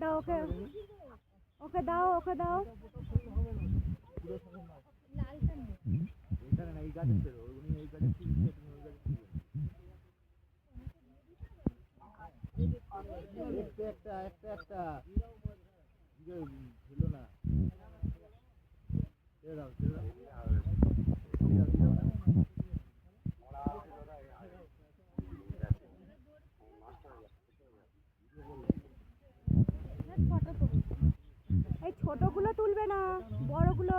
দাও ওকে। ওকে দাও ওকে দাও। এখানে না এই এই ছোটগুলো তুলবে না বড়গুলো।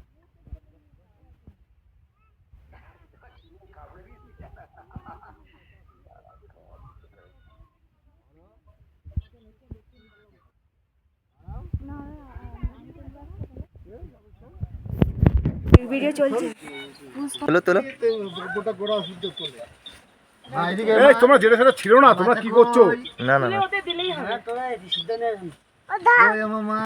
ভিডিও চলছে। তোলো তোলো। তোমরা যেটা সেটা ছিল না তোমরা কি করছ? না না